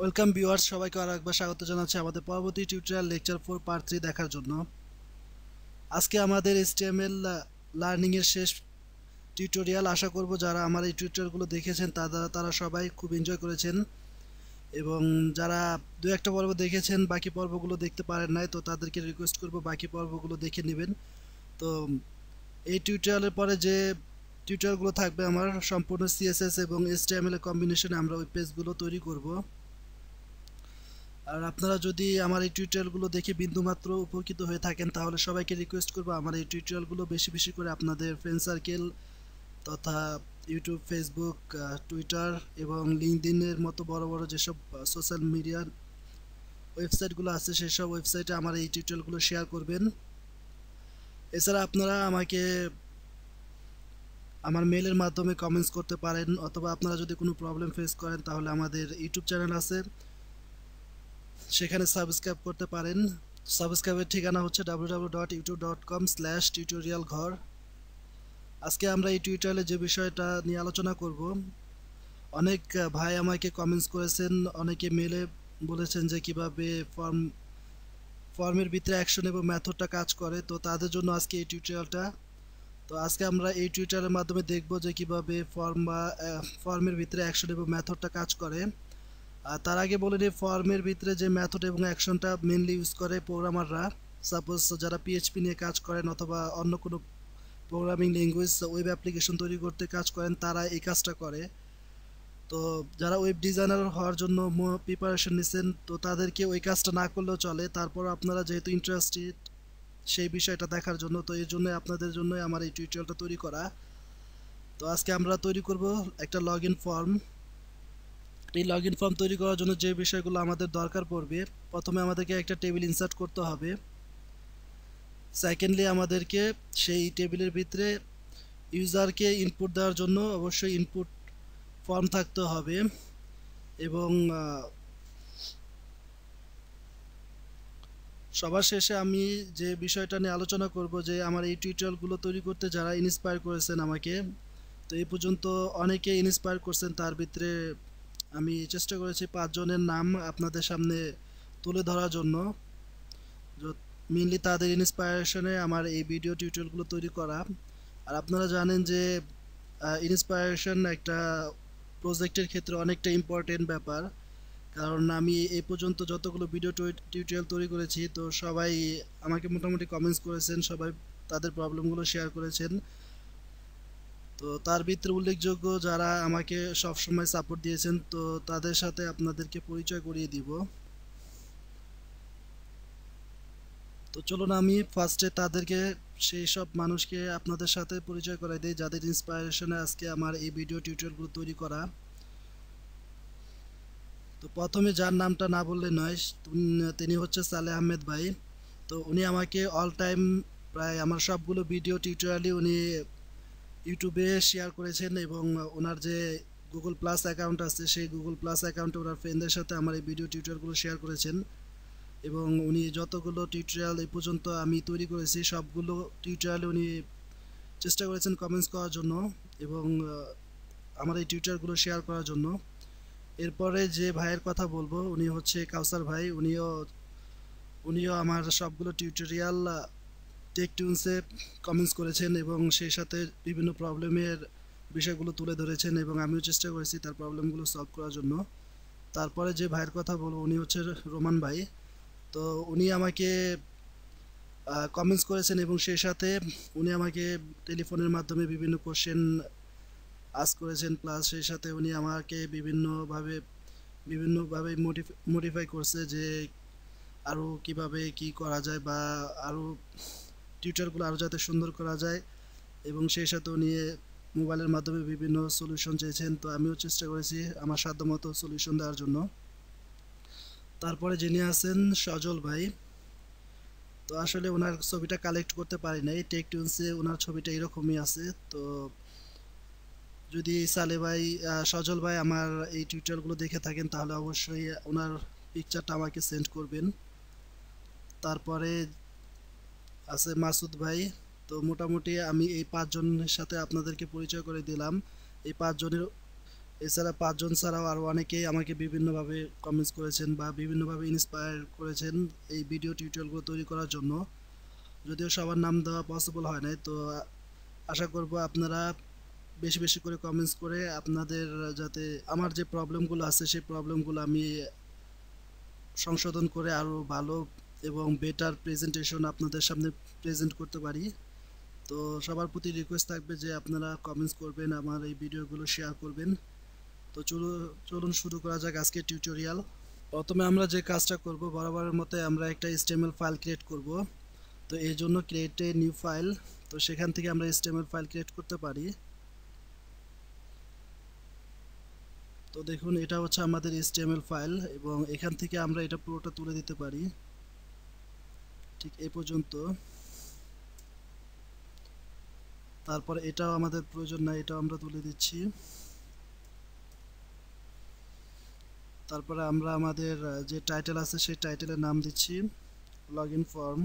Welcome viewers সবাইকে আর একবার স্বাগত জানাচ্ছি আমাদের পরবর্তী tutorial lecture four part three দেখার জন্য। আজকে আমাদের এসটিএমএল লার্নিং এর শেষ টিউটোরিয়াল আশা করব যারা আমার এই টিউটোরিয়ালগুলো দেখেছেন, তারা তারা সবাই খুব এনজয় করেছেন। এবং যারা দু একটা পর্ব দেখেছেন, বাকি পর্বগুলো দেখতে পারেন নাই, তো তাদেরকে রিকোয়েস্ট করব বাকি পর্বগুলো দেখে নেবেন। তো এই টিউটোরিয়ালের পরে যে টিউটোরিয়ালগুলো থাকবে আমার, সম্পূর্ণ সিএসএস এবং এসটিএমএল কম্বিনেশনে আমরা ওই পেজগুলো তৈরি করব। আর আপনারা যদি আমার এই টিউটোরিয়ালগুলো দেখে বিন্দুমাত্র উপকৃত হয়ে থাকেন, তাহলে সবাইকে রিকোয়েস্ট করব আমার এই টিউটোরিয়ালগুলো বেশি বেশি করে আপনাদের ফ্রেন্ড সার্কেল তথা ইউটিউব ফেসবুক টুইটার এবং লিঙ্কদিনের মতো বড় বড় যেসব সোশ্যাল মিডিয়ার ওয়েবসাইটগুলো আছে, সেসব ওয়েবসাইটে আমার এই টিউটোরিয়ালগুলো শেয়ার করবেন। এছাড়া আপনারা আমাকে আমার মেলের মাধ্যমে কমেন্টস করতে পারেন, অথবা আপনারা যদি কোনো প্রবলেম ফেস করেন, তাহলে আমাদের ইউটিউব চ্যানেল আছে। সেখানে সাবস্ক্রাইব করতে পারেন। সাবস্ক্রাইবের ঠিকানা হচ্ছে টিউটোরিয়াল ঘর আজকে আমরা এই টিউটোরিয়ালে যে বিষয়টা নিয়ে আলোচনা করব, অনেক ভাই আমাকে কমেন্টস করেছেন, অনেকে মেলে বলেছেন যে কীভাবে ফর্ম ফর্মের ভিতরে অ্যাকশন এবং মেথডটা কাজ করে, তো তাদের জন্য আজকে এই টিউটোরিয়ালটা তো আজকে আমরা এই টিউটোরিয়ালের মাধ্যমে দেখব যে কীভাবে ফর্ম বা ফর্মের ভিতরে অ্যাকশন এবং মেথডটা কাজ করে। তার আগে বলে নিই, ফর্মের ভিতরে যে মেথড এবং অ্যাকশনটা মেনলি ইউজ করে প্রোগ্রামাররা সাপোজ যারা পিএইচপি নিয়ে কাজ করেন অথবা অন্য কোনো প্রোগ্রামিং ল্যাঙ্গুয়েজ ওয়েব অ্যাপ্লিকেশন তৈরি করতে কাজ করেন, তারা এই কাজটা করে। তো যারা ওয়েব ডিজাইনার হওয়ার জন্য প্রিপারেশন নিচ্ছেন তো তাদেরকে ওই কাজটা না করলেও চলে। তারপর আপনারা যেহেতু ইন্টারেস্টেড সেই বিষয়টা দেখার জন্য, তো এর জন্য আপনাদের জন্য আমার এই টিউটোরিয়ালটা তৈরি করা। তো আজকে আমরা তৈরি করব একটা লগ ইন ফর্ম এই লগ ইন ফর্ম তৈরি করার জন্য যে বিষয়গুলো আমাদের দরকার পড়বে, প্রথমে আমাদেরকে একটা টেবিল ইনসার্ট করতে হবে। সেকেন্ডলি আমাদেরকে সেই টেবিলের ভিতরে ইউজারকে ইনপুট দেওয়ার জন্য অবশ্যই ইনপুট ফর্ম থাকতে হবে এবং সবার শেষে আমি যে বিষয়টা নিয়ে আলোচনা করব যে আমার এই টিউটোরিয়ালগুলো তৈরি করতে যারা ইন্সপায়ার করেছেন আমাকে, তো এই পর্যন্ত অনেকে ইন্সপায়ার করছেন তার ভিতরে আমি চেষ্টা করেছি পাঁচজনের নাম আপনাদের সামনে তুলে ধরার জন্য। মেনলি তাদের ইন্সপায়ারেশনে আমার এই ভিডিও টিউটোরিয়ালগুলো তৈরি করা। আর আপনারা জানেন যে ইন্সপায়ারেশন একটা প্রজেক্টের ক্ষেত্রে অনেকটা ইম্পর্টেন্ট ব্যাপার। কারণ আমি এই পর্যন্ত যতগুলো ভিডিও টিউটোরিয়াল তৈরি করেছি, তো সবাই আমাকে মোটামুটি কমেন্টস করেছেন, সবাই তাদের প্রবলেমগুলো শেয়ার করেছেন। তো তার ভিতরে উল্লেখযোগ্য যারা আমাকে সব সময় সাপোর্ট দিয়েছেন, তো তাদের সাথে আপনাদেরকে পরিচয় করিয়ে দিব। তো চলুন আমি ফার্স্টে তাদেরকে, সেই সব মানুষকে আপনাদের সাথে পরিচয় করাই দিই, যাদের ইন্সপায়ারেশনে আজকে আমার এই ভিডিও টিউটোরিয়ালগুলো তৈরি করা। তো প্রথমে যার নামটা না বললে নয় তিনি হচ্ছে সালে আহমেদ ভাই। তো উনি আমাকে অল টাইম প্রায় আমার সবগুলো ভিডিও টিউটোরিয়ালই উনি ইউটিউবে শেয়ার করেছেন এবং ওনার যে গুগল প্লাস অ্যাকাউন্ট আছে, সেই গুগল প্লাস অ্যাকাউন্টে ওনার ফ্রেন্ডদের সাথে আমার এই ভিডিও টিউটোরিয়ালগুলো শেয়ার করেছেন। এবং উনি যতগুলো টিউটোরিয়াল এই পর্যন্ত আমি তৈরি করেছি, সবগুলো টিউটোরিয়ালে উনি চেষ্টা করেছেন কমেন্টস করার জন্য এবং আমার এই টিউটোরিয়ালগুলো শেয়ার করার জন্য। এরপরে যে ভাইয়ের কথা বলব, উনি হচ্ছে কাউসার ভাই। উনিও উনিও আমার সবগুলো টিউটোরিয়াল টেক টিউন্সে কমেন্টস করেছেন এবং সেই সাথে বিভিন্ন প্রবলেমের বিষয়গুলো তুলে ধরেছেন এবং আমিও চেষ্টা করেছি তার প্রবলেমগুলো সলভ করার জন্য। তারপরে যে ভাইয়ের কথা বলব উনি হচ্ছে রোমান ভাই। তো উনি আমাকে কমেন্টস করেছেন এবং সেই সাথে উনি আমাকে টেলিফোনের মাধ্যমে বিভিন্ন কোশ্চেন আস করেছেন। প্লাস সেই সাথে উনি আমাকে বিভিন্নভাবে বিভিন্নভাবে মডিফাই করছে যে আরও কীভাবে কি করা যায় বা আরও টিউটারগুলো আরও যাতে সুন্দর করা যায় এবং সেই সাথেও নিয়ে মোবাইলের মাধ্যমে বিভিন্ন সলিউশন চেয়েছেন, তো আমিও চেষ্টা করেছি আমার সাধ্যমতো সলিউশন দেওয়ার জন্য। তারপরে যিনি আছেন সজল ভাই, তো আসলে ওনার ছবিটা কালেক্ট করতে পারি নাই টেক টিউন্সে ওনার ছবিটা এরকমই আছে, তো যদি সালে ভাই সজল ভাই আমার এই টিউটোরিয়ালগুলো দেখে থাকেন তাহলে অবশ্যই ওনার পিকচারটা আমাকে সেন্ড করবেন। তারপরে আছে মাসুদ ভাই। তো মোটামুটি আমি এই পাঁচজনের সাথে আপনাদেরকে পরিচয় করে দিলাম। এই পাঁচজনের, এছাড়া পাঁচজন ছাড়াও আরও অনেকেই আমাকে বিভিন্নভাবে কমেন্টস করেছেন বা বিভিন্নভাবে ইন্সপায়ার করেছেন এই ভিডিও টিউটোরিয়ালগুলো তৈরি করার জন্য। যদিও সবার নাম দেওয়া পসিবল হয় নাই, তো আশা করব আপনারা বেশি বেশি করে কমেন্টস করে আপনাদের যাতে আমার যে প্রবলেমগুলো আছে, সেই প্রবলেমগুলো আমি সংশোধন করে আরও ভালো এবং বেটার প্রেজেন্টেশন আপনাদের সামনে প্রেজেন্ট করতে পারি। তো সবার প্রতি রিকোয়েস্ট থাকবে যে আপনারা কমেন্টস করবেন, আমার এই ভিডিওগুলো শেয়ার করবেন। তো চলো চলুন শুরু করা যাক আজকে টিউটোরিয়াল প্রথমে আমরা যে কাজটা করব, বরাবরের মতো আমরা একটা স্টেমেল ফাইল ক্রিয়েট করব। তো এই জন্য ক্রিয়েট এ নিউ ফাইল তো সেখান থেকে আমরা স্টেমেল ফাইল ক্রিয়েট করতে পারি। তো দেখুন, এটা হচ্ছে আমাদের HTML ফাইল এবং এখান থেকে আমরা এটা পুরোটা তুলে দিতে পারি। ঠিক এই পর্যন্ত। তারপর এটাও আমাদের প্রয়োজন না এটাও আমরা তুলে দিচ্ছি। তারপরে আমরা আমাদের যে টাইটেল আছে সেই টাইটেলের নাম দিচ্ছি লগ ইন ফর্ম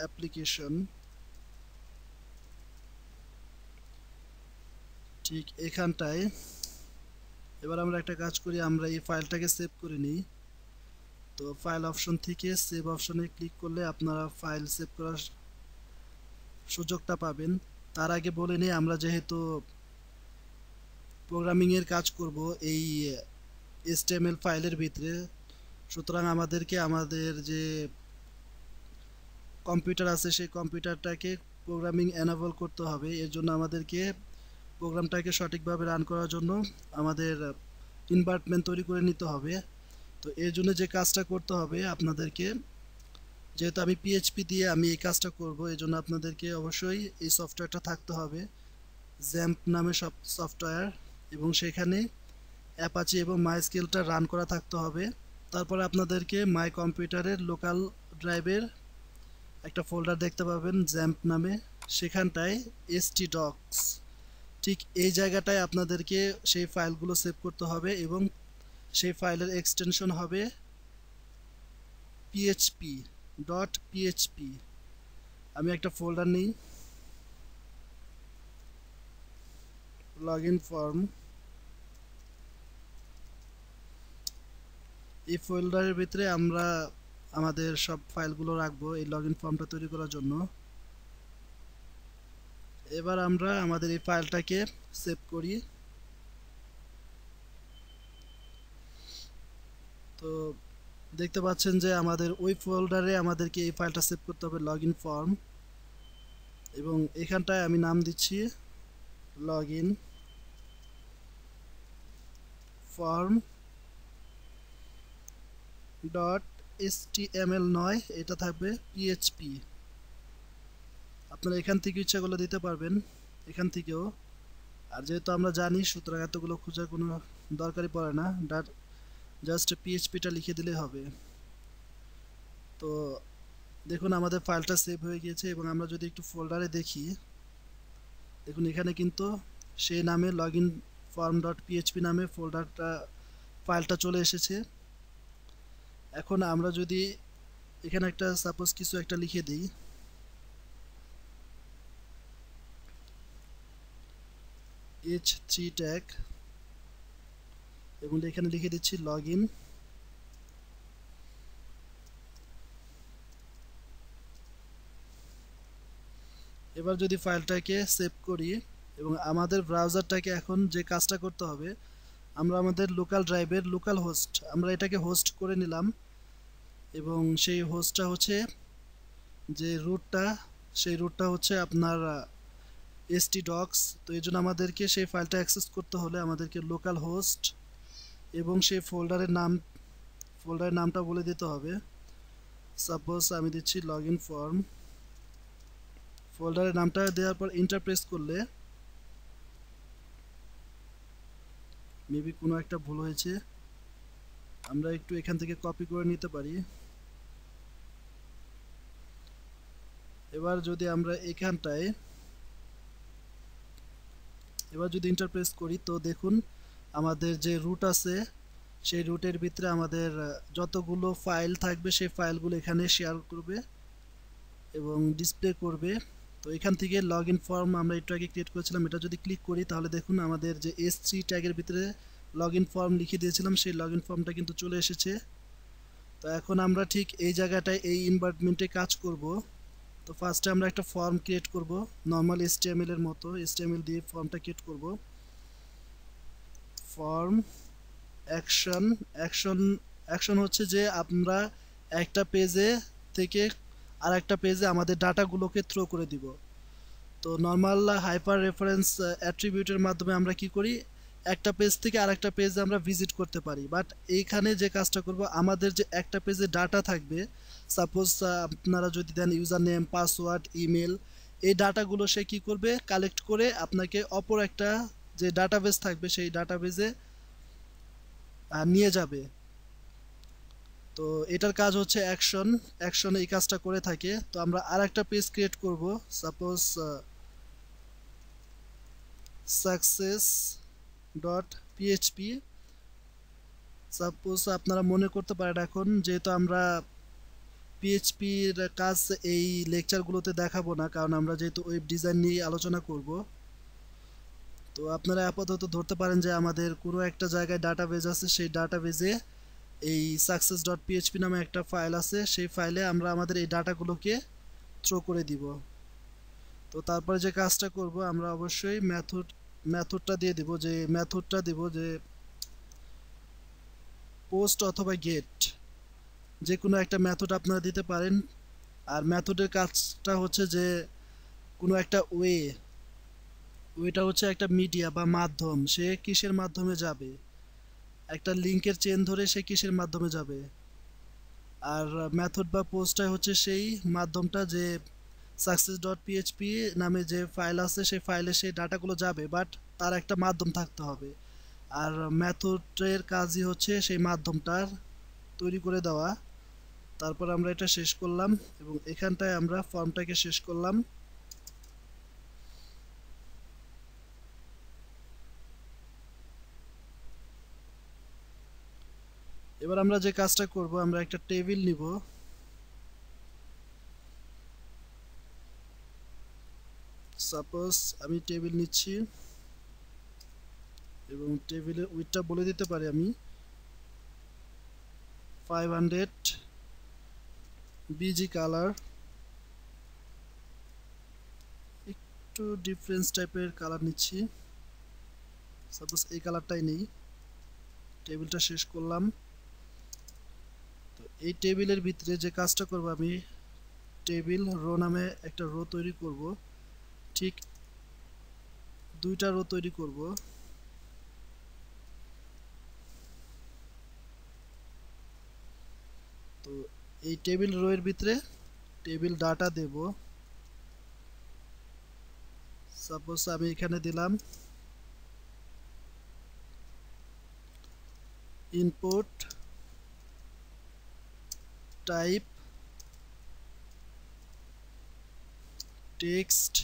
অ্যাপ্লিকেশন ঠিক এখানটায়। এবার আমরা একটা কাজ করি, আমরা এই ফাইলটাকে সেভ করে নিই। তো ফাইল অপশন থেকে সেভ অপশনে ক্লিক করলে আপনারা ফাইল সেভ করার সুযোগটা পাবেন। তার আগে বলে নিই, আমরা যেহেতু প্রোগ্রামিংয়ের কাজ করব এই এসটিএমএল ফাইলের ভিতরে, সুতরাং আমাদেরকে আমাদের যে কম্পিউটার আছে সেই কম্পিউটারটাকে প্রোগ্রামিং এনাবল করতে হবে। এর জন্য আমাদেরকে প্রোগ্রামটাকে সঠিকভাবে রান করার জন্য আমাদের ইনভার্টমেন্ট তৈরি করে নিতে হবে। তো এর জন্য যে কাজটা করতে হবে আপনাদেরকে, যেহেতু আমি পিএইচপি দিয়ে আমি এই কাজটা করব, এই জন্য আপনাদেরকে অবশ্যই এই সফটওয়্যারটা থাকতে হবে। জ্যাম্প নামে সব সফটওয়্যার এবং সেখানে অ্যাপাচি এবং মাই স্কেলটা রান করা থাকতে হবে। তারপরে আপনাদেরকে মাই কম্পিউটারের লোকাল ড্রাইভের একটা ফোল্ডার দেখতে পাবেন জ্যাম্প নামে। সেখানটায় এসটি ডক্স ঠিক এই জায়গাটায় আপনাদেরকে সেই ফাইলগুলো সেভ করতে হবে এবং সেই ফাইলের এক্সটেনশন হবে পিএইচপি ডট পিএইচপি আমি একটা ফোল্ডার নিই। লগ ইন ফর্ম এই ফোল্ডারের ভিতরে আমরা আমাদের সব ফাইলগুলো রাখব এই লগ ইন ফর্মটা তৈরি করার জন্য। এবার আমরা আমাদের এই ফাইলটাকে সেভ করি। তো দেখতে পাচ্ছেন যে আমাদের ওই ফোল্ডারে আমাদেরকে এই ফাইলটা সেভ করতে হবে লগ ইন ফর্ম এবং এখানটায় আমি নাম দিচ্ছি log in form dot S নয়, এটা থাকবে পিএইচপি আপনারা এখান থেকে ইচ্ছা করলে দিতে পারবেন, এখান থেকেও। আর যেহেতু আমরা জানি, সুতরাং এতগুলো খোঁজার কোনো দরকারই পড়ে না। ডাট জাস্ট পিএইচপিটা লিখে দিলে হবে। তো দেখুন, আমাদের ফাইলটা সেভ হয়ে গিয়েছে এবং আমরা যদি একটু ফোল্ডারে দেখি, দেখুন, এখানে কিন্তু সেই নামে log in form dot PHP নামে ফোল্ডারটা ফাইলটা চলে এসেছে। এখন আমরা যদি এখানে একটা সাপোজ কিছু একটা লিখে দিই। এইচ থ্রি ট্যাগ এবং এখানে লিখে দিচ্ছি লগ ইন এবার যদি ফাইলটাকে সেভ করি এবং আমাদের ব্রাউজারটাকে এখন যে কাজটা করতে হবে, আমরা আমাদের লোকাল ড্রাইভের লোকাল হোস্ট আমরা এটাকে হোস্ট করে নিলাম এবং সেই হোস্টটা হচ্ছে যে রুটটা সেই রুটটা হচ্ছে আপনার এসটি ডক্স তো এই জন্য আমাদেরকে সেই ফাইলটা অ্যাক্সেস করতে হলে আমাদেরকে লোকাল হোস্ট এবং সেই ফোল্ডারের নাম, ফোল্ডারের নামটা বলে দিতে হবে। সাপোজ আমি দিচ্ছি লগ ইন ফর্ম ফোল্ডারের নামটা দেওয়ার পর ইন্টারপ্রেস করলে মেবি কোনো একটা ভুল হয়েছে। আমরা একটু এখান থেকে কপি করে নিতে পারি। এবার যদি আমরা এখানটায়, এবার যদি ইন্টারপ্রেস করি, তো দেখুন আমাদের যে রুট আছে, সেই রুটের ভিতরে আমাদের যতগুলো ফাইল থাকবে, সেই ফাইলগুলো এখানে শেয়ার করবে এবং ডিসপ্লে করবে। তো এখান থেকে লগ ইন ফর্ম আমরা একটু আগে ক্রিয়েট করেছিলাম, এটা যদি ক্লিক করি, তাহলে দেখুন আমাদের যে এস থ্রি ট্যাগের ভিতরে লগ ইন ফর্ম লিখে দিয়েছিলাম, সেই লগ ইন ফর্মটা কিন্তু চলে এসেছে। তো এখন আমরা ঠিক এই জায়গাটায়, এই ইনভার্টমেন্টে কাজ করব। তো ফার্স্টে আমরা একটা ফর্ম ক্রিয়েট করব নর্মাল এসটিএমএল এর মতো এসটিএমএল দিয়ে ফর্মটা ক্রিয়েট করব। ফর্ম অ্যাকশন অ্যাকশন অ্যাকশন হচ্ছে যে আমরা একটা পেজে থেকে আর একটা পেজে আমাদের ডাটাগুলোকে থ্রো করে দিব। তো নর্মাল হাইপার রেফারেন্স অ্যাট্রিবিউটের মাধ্যমে আমরা কি করি? একটা পেজ থেকে আরেকটা পেজে আমরা ভিজিট করতে পারি। বাট এইখানে যে কাজটা করব, আমাদের যে একটা পেজে ডাটা থাকবে সাপোজ আপনারা যদি দেন ইউজার নেম পাসওয়ার্ড ইমেল এই ডাটাগুলো সে কি করবে? কালেক্ট করে আপনাকে অপর একটা যে ডাটাবেস থাকবে সেই ডাটাবেজে নিয়ে যাবে। তো এটার কাজ হচ্ছে অ্যাকশন অ্যাকশন এই কাজটা করে থাকে। তো আমরা আর একটা পেজ ক্রিয়েট করব। Suppose success dot PHP suppose আপনারা মনে করতে পারেন এখন, যেহেতু আমরা পিএইচপির কাজ এই লেকচারগুলোতে দেখাবো না, কারণ আমরা যেহেতু ওয়েব ডিজাইন নিয়ে আলোচনা করব। তো আপনারা আপাতত ধরতে পারেন যে আমাদের কোনো একটা জায়গায় ডাটাবেজ আছে, সেই ডাটাবেজে এই সাকসেস ডট পিএইচপি নামে একটা ফাইল আছে, সেই ফাইলে আমরা আমাদের এই ডাটাগুলোকে থ্রো করে দিব। তো তারপরে যে কাজটা করব, আমরা অবশ্যই ম্যাথড ম্যাথডটা দিয়ে দিব যে ম্যাথডটা দিব যে পোস্ট অথবা গেট যে কোনো একটা ম্যাথড আপনারা দিতে পারেন। আর ম্যাথডের কাজটা হচ্ছে যে কোনো একটা ওয়ে ওইটা হচ্ছে একটা মিডিয়া বা মাধ্যম, সে কিসের মাধ্যমে যাবে? একটা লিঙ্কের চেন ধরে সে কিসের মাধ্যমে যাবে? আর মেথড বা পোস্টটা হচ্ছে সেই মাধ্যমটা যে সাকসেস ডট পিএইচপি নামে যে ফাইল আছে সেই ফাইলে সেই ডাটাগুলো যাবে বাট তার একটা মাধ্যম থাকতে হবে। আর মেথডের কাজই হচ্ছে সেই মাধ্যমটার তৈরি করে দেওয়া। তারপর আমরা এটা শেষ করলাম এবং এখানটায় আমরা ফর্মটাকে শেষ করলাম। এবার আমরা যে কাজটা করব, আমরা একটা টেবিল নিব। সাপোজ আমি টেবিল নিচ্ছি এবং টেবিলের উইথটা বলে দিতে পারি আমি ফাইভ হান্ড্রেড বিজি কালার একটু ডিফারেন্স টাইপের কালার নিচ্ছি। সাপোজ এই কালারটাই নেই। টেবিলটা শেষ করলাম। এই টেবিলের ভিতরে যে কাজটা করব আমি, টেবিল রো নামে একটা রো তৈরি করব। ঠিক দুইটা রো তৈরি করব। তো এই টেবিল রো এর ভিতরে টেবিল ডাটা দেব। সাপোজ আমি এখানে দিলাম ইনপুট টাইপ টেক্সট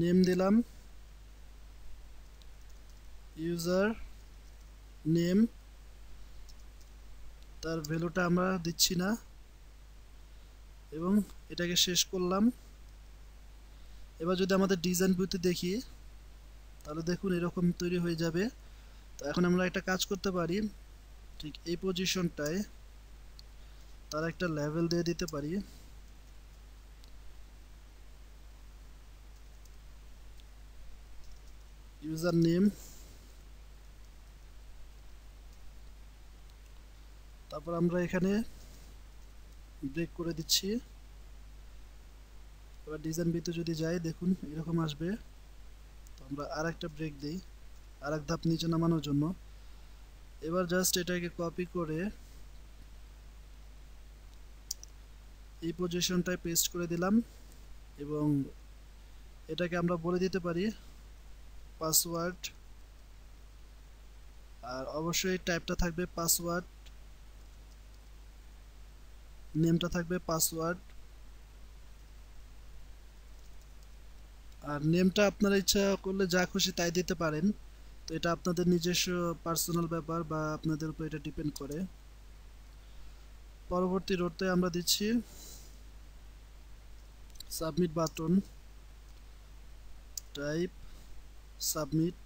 নেম দিলাম ইউজার নেম তার ভ্যালুটা আমরা দিচ্ছি না, এবং এটাকে শেষ করলাম। এবার যদি আমাদের ডিজাইন ভিউতে দেখি, তাহলে দেখুন এরকম তৈরি হয়ে যাবে। তো এখন আমরা একটা কাজ করতে পারি, ঠিক এই পজিশনটায় তার একটা লেভেল দিয়ে দিতে পারি। ইউজার নেম তারপর আমরা এখানে ব্রেক করে দিচ্ছি। এবার ডিজাইন ভিতরে যদি যাই, দেখুন, এরকম আসবে। তো আমরা আর একটা ব্রেক দিই আর এক ধাপ নিচে নামানোর জন্য। এবার জাস্ট এটাকে কপি করে এই পজিশনটায় পেস্ট করে দিলাম এবং এটাকে আমরা বলে দিতে পারি পাসওয়ার্ড আর অবশ্যই টাইপটা থাকবে পাসওয়ার্ড নেমটা থাকবে পাসওয়ার্ড আর নেমটা আপনারা ইচ্ছা করলে যা খুশি তাই দিতে পারেন। তো এটা আপনাদের নিজস্ব পার্সোনাল ব্যাপার বা আপনাদের উপর এটা ডিপেন্ড করে। পরবর্তী রোডতে আমরা দিচ্ছি সাবমিট বাটন টাইপ সাবমিট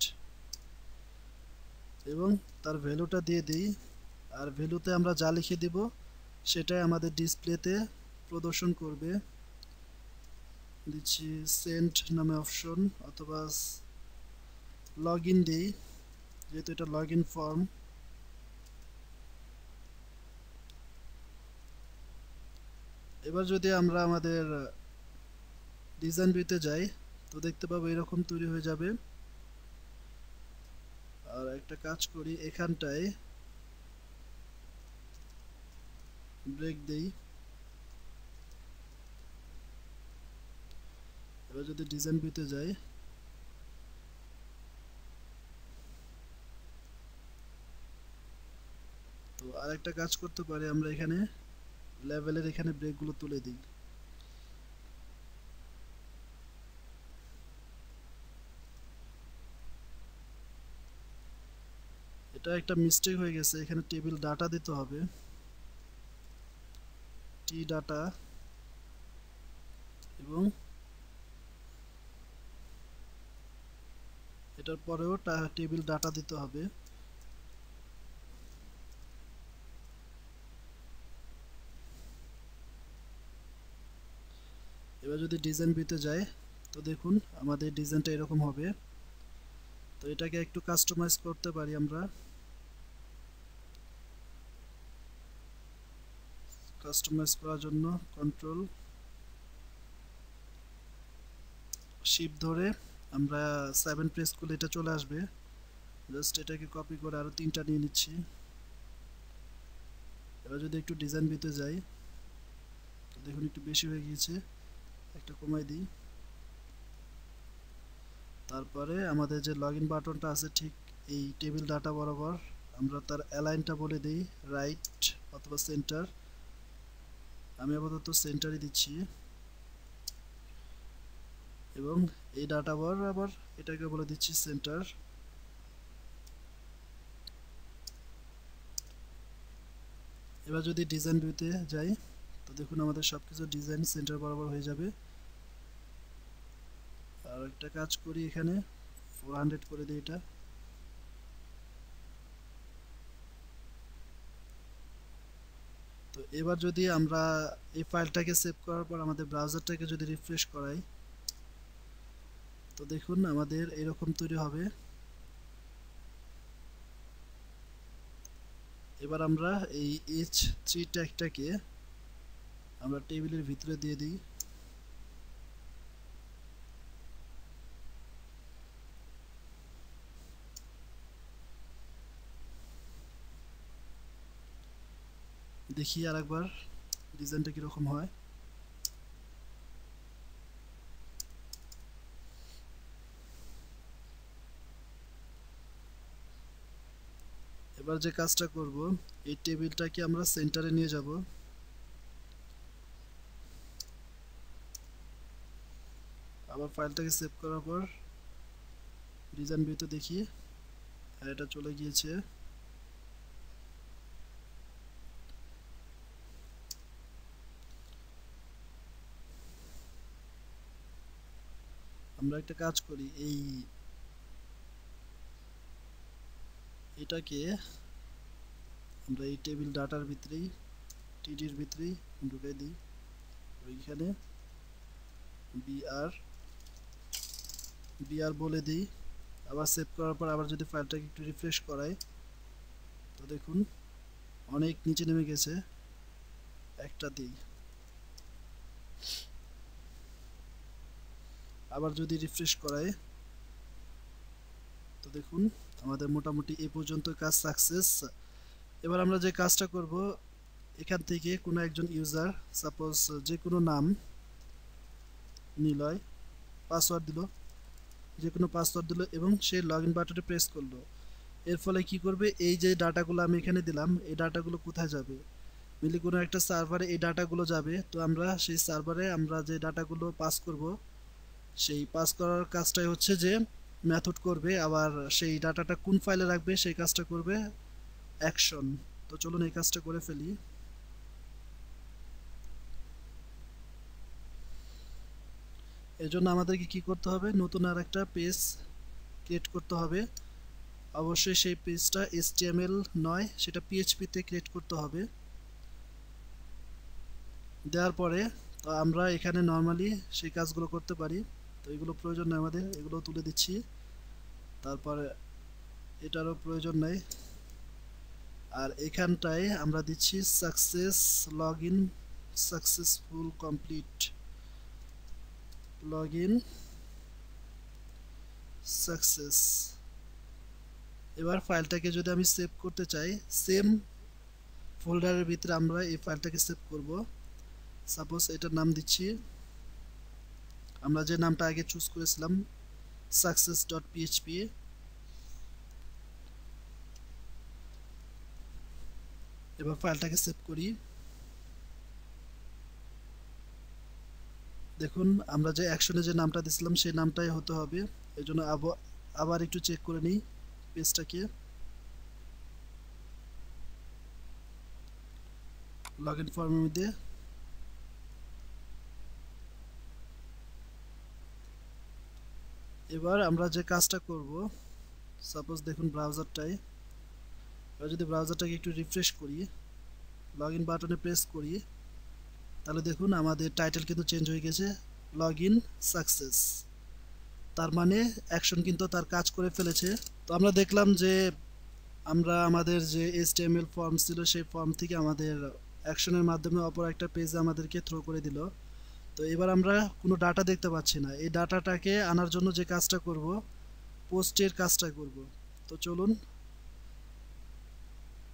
এবং তার ভ্যালুটা দিয়ে দিই। আর ভ্যালুতে আমরা যা লিখে দিব, সেটাই আমাদের ডিসপ্লেতে প্রদর্শন করবে। দিচ্ছি সেন্ট নামে অপশন অথবা লগ ইন দিই, যেহেতু এটা লগ ইন ফর্ম এবার যদি আমরা আমাদের ডিজাইন ভিউতে যাই, তো দেখতে পাবো এরকম তৈরি হয়ে যাবে। আর একটা কাজ করি, এখানটায় ব্রেক দেই। এবার যদি ডিজাইন ভিউতে যাই, তো আরেকটা কাজ করতে পারি আমরা এখানে। লেভেলের এখানে ব্রেকগুলো তুলে দিই। এটা একটা মিস্টেক হয়ে গেছে। এখানে টেবিল ডাটা দিতে হবে। টি ডাটা এবং এটার পরেও টেবিল ডাটা দিতে হবে। এবার যদি ডিজাইন ভিতে যায় তো দেখুন আমাদের ডিজাইনটা এরকম হবে। তো এটাকে একটু কাস্টমাইজ করতে পারি আমরা। কাস্টমাইজ করার জন্য কন্ট্রোল শিপ ধরে আমরা সেভেন প্রেস করলে এটা চলে আসবে। জাস্ট এটাকে কপি করে আরও তিনটা নিয়ে নিচ্ছি। এবার যদি একটু ডিজাইন ভিতে যাই দেখুন একটু বেশি হয়ে গিয়েছে, একটা কমাই দিই। তারপরে আমাদের যে লগ ইন বাটনটা আছে ঠিক এই টেবিল ডাটা বরাবর আমরা তার অ্যালাইনটা বলে দিই রাইট অথবা সেন্টার আমি আপাতত সেন্টারই দিচ্ছি। এবং এই ডাটা বার আবার এটাকে বলে দিচ্ছি সেন্টার এবার যদি ডিজাইন ভিউতে যাই, তো দেখুন আমাদের সবকিছু ডিজাইন সেন্টার বরাবর হয়ে যাবে। আর একটা কাজ করি এখানে ফোর হান্ড্রেড করে দিই এটা। এবার যদি আমরা এই ফাইলটাকে সেভ করার পর আমাদের ব্রাউজারটাকে যদি রিফ্রেশ করাই, তো দেখুন আমাদের এরকম তৈরি হবে। এবার আমরা এই এইচ থ্রি ট্যাগটাকে আমরা টেবিলের ভিতরে দিয়ে দিই। দেখি আর একবার ডিজাইনটা কীরকম হয়। এবার যে কাজটা করব, এই টেবিলটাকে আমরা সেন্টারে নিয়ে যাব। আবার ফাইলটাকে সেভ করার পর, ডিজাইন ভিউতে দেখি, আর এটা চলে গিয়েছে। আমরা একটা কাজ করি, এই এটাকে আমরা এই টেবিল ডাটার ভিতরেই, টিডির ভিতরেই ঢুকে দিই। ওইখানে বিআর বিআর বলে দিই। আবার সেভ করার পর আবার যদি ফাইলটাকে একটু রিফ্রেশ করাই, তো দেখুন অনেক নিচে নেমে গেছে। একটা দিই। আবার যদি রিফ্রেশ করাই, তো দেখুন, আমাদের মোটামুটি এ পর্যন্ত কাজ সাকসেস এবার আমরা যে কাজটা করব, এখান থেকে কোনো একজন ইউজার সাপোজ যে কোনো নাম নিলয় পাসওয়ার্ড দিল, যে কোনো পাসওয়ার্ড দিল এবং সে লগ ইন বাটনে প্রেস করল। এর ফলে কি করবে? এই যে ডাটাগুলো আমি এখানে দিলাম, এই ডাটাগুলো কোথায় যাবে? মিলি কোনো একটা সার্ভারে এই ডাটাগুলো যাবে, তো আমরা সেই সার্ভারে আমরা যে ডাটাগুলো পাস করব সেই পাস করার কাজটাই হচ্ছে যে মেথড করবে, আবার সেই ডাটাটা কোন ফাইলে রাখবে সেই কাজটা করবে অ্যাকশন তো চলুন এই কাজটা করে ফেলি। এর জন্য আমাদেরকে কি করতে হবে? নতুন আর একটা পেজ ক্রিয়েট করতে হবে। অবশ্যই সেই পেজটা এসটিএমএল নয়, সেটা পিএইচপিতে ক্রিয়েট করতে হবে। দেওয়ার পরে তো আমরা এখানে নর্মালি সেই কাজগুলো করতে পারি। তো এগুলো প্রয়োজন নেই আমাদের, এগুলো তুলে দিচ্ছি। তারপরে এটারও প্রয়োজন নেই। আর এখানটায় আমরা দিচ্ছি success log in successful complete log in success এবার ফাইলটাকে যদি আমি সেভ করতে চাই সেম ফোল্ডারের ভিতরে আমরা এই ফাইলটাকে সেভ করব। সাপোজ এটার নাম দিচ্ছি আমরা যে নামটা আগে চুজ করেছিলাম সাকসেস ডট পিএইচপি এবার ফাইলটাকে সেভ করি। দেখুন, আমরা যে অ্যাকশনে যে নামটা দিছিলাম সেই নামটাই হতে হবে। এই জন্য আবার একটু চেক করে নিই পেজটাকে লগ ইন ফর্মের মধ্যে। এবার আমরা যে কাজটা করব সাপোজ দেখুন ব্রাউজারটাই এবার যদি ব্রাউজারটাকে একটু রিফ্রেশ করি লগ ইন বাটনে প্রেস করি, তাহলে দেখুন আমাদের টাইটেল কিন্তু চেঞ্জ হয়ে গেছে লগ ইন সাকসেস তার মানে অ্যাকশন কিন্তু তার কাজ করে ফেলেছে। তো আমরা দেখলাম যে আমরা আমাদের যে এসটিএমএল ফর্ম ছিল, সেই ফর্ম থেকে আমাদের অ্যাকশনের মাধ্যমে অপর একটা পেজ আমাদেরকে থ্রো করে দিল। তো এবার আমরা কোনো ডাটা দেখতে পাচ্ছি না। এই ডাটাটাকে আনার জন্য যে কাজটা করব পোস্টের কাজটা করব। তো চলুন,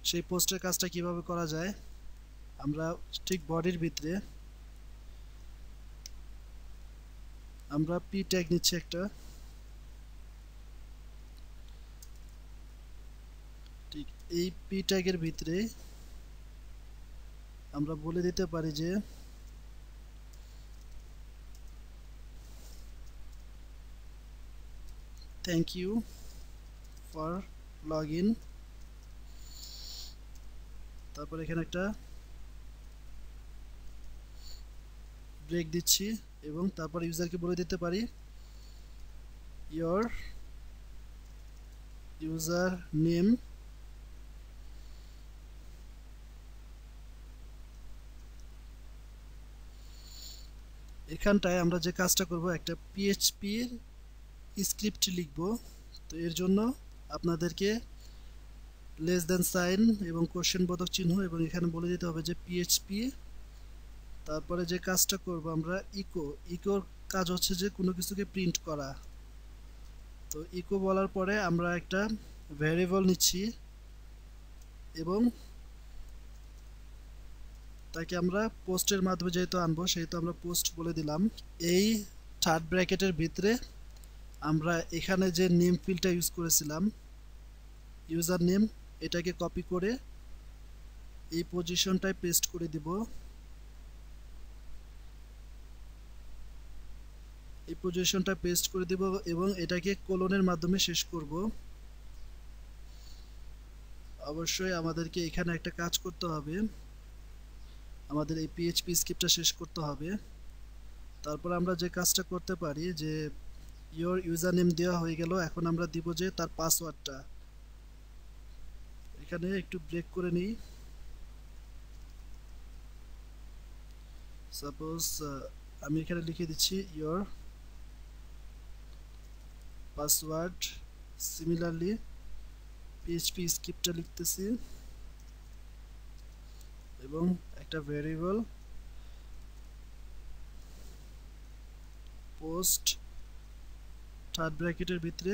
সেই পোস্টের কাজটা কীভাবে করা যায়, আমরা ঠিক বডির ভিতরে, আমরা পি ট্যাগ নিচ্ছি একটা। ঠিক এই পি ট্যাগের ভিতরে আমরা বলে দিতে পারি যে thank you for log in তারপর এখানে একটা ব্রেক দিচ্ছি এবং তারপর ইউজারকে বলে দিতে পারি ইয়োর ইউজার নেম এখানটায় আমরা যে কাজটা করব, একটা পিএইচপির স্ক্রিপ্ট লিখব। তো এর জন্য আপনাদেরকে লেস দেন সাইন এবং কোশ্চেন বোধক চিহ্ন এবং এখানে বলে দিতে হবে যে পিএইচপি তারপরে যে কাজটা করব আমরা ইকো ইকোর কাজ হচ্ছে যে কোনো কিছুকে প্রিন্ট করা। তো ইকো বলার পরে আমরা একটা ভ্যারিয়েবল নিচ্ছি এবং তাকে আমরা পোস্টের মাধ্যমে যেহেতু আনব, সেহেতু আমরা পোস্ট বলে দিলাম। এই থার্ড ব্র্যাকেটের ভিতরে আমরা এখানে যে নেম ফিল্ডটা ইউজ করেছিলাম ইউজার নেম এটাকে কপি করে এই পজিশনটায় পেস্ট করে দিব। এই পজিশনটা পেস্ট করে দিব এবং এটাকে কোলনের মাধ্যমে শেষ করব। অবশ্যই আমাদেরকে এখানে একটা কাজ করতে হবে। আমাদের এই পিএইচপি স্ক্রিপ্টটা শেষ করতে হবে। তারপর আমরা যে কাজটা করতে পারি যে ইওর ইউজার নেম দেওয়া হয়ে গেল, এখন আমরা দিব যে তার পাসওয়ার্ডটা এখানে একটু ব্রেক করে নিই। সাপোজ আমি এখানে লিখে দিচ্ছি ইওর পাসওয়ার্ড সিমিলারলি পিএইচপি স্ক্রিপ্টটা লিখতেছি। এবং একটা ভেরিয়েবল পোস্ট থার্ড ব্র্যাকেটের ভিতরে।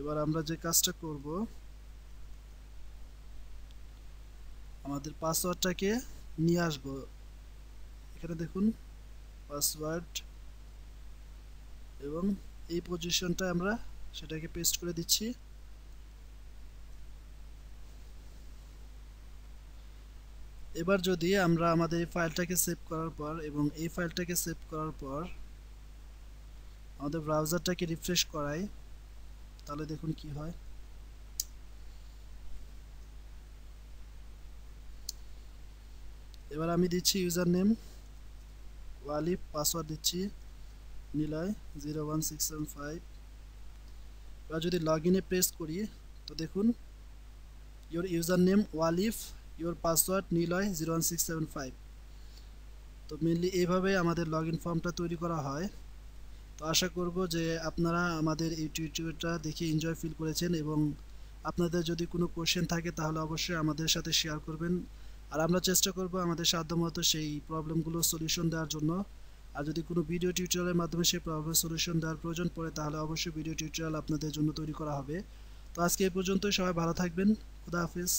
এবার আমরা যে কাজটা করব, আমাদের পাসওয়ার্ডটাকে নিয়ে আসব। এখানে দেখুন পাসওয়ার্ড এবং এই পজিশনটা আমরা সেটাকে পেস্ট করে দিচ্ছি। এবার যদি আমরা আমাদের এই ফাইলটাকে সেভ করার পর এবং এই ফাইলটাকে সেভ করার পর আমাদের ব্রাউজারটাকে রিফ্রেশ করাই, তাহলে দেখুন কি হয়। এবার আমি দিচ্ছি ইউজার নেম ওয়ালি পাসওয়ার্ড দিচ্ছি, Niloy zero one six seven five এবার যদি লগ ইনে প্রেস করি, তো দেখুন your user name Walif your password Niloy zero one six seven five তো মেনলি এইভাবে আমাদের লগ ইন ফর্মটা তৈরি করা হয়। তো আশা করব যে আপনারা আমাদের এই টিউটোরিয়ালটা দেখে এনজয় ফিল করেছেন এবং আপনাদের যদি কোনো কোশ্চেন থাকে তাহলে অবশ্যই আমাদের সাথে শেয়ার করবেন। আর আমরা চেষ্টা করব আমাদের সাধ্যমতো সেই প্রবলেমগুলো সলিউশন দেওয়ার জন্য। আর যদি কোনো ভিডিও টিউটোরিয়ালের মাধ্যমে সেই প্রবলেম সলিউশন দেওয়ার প্রয়োজন পড়ে তাহলে অবশ্যই ভিডিও টিউটোরিয়াল আপনাদের জন্য তৈরি করা হবে। তো আজকে এই পর্যন্তই, সবাই ভালো থাকবেন। খুদা হাফিজ।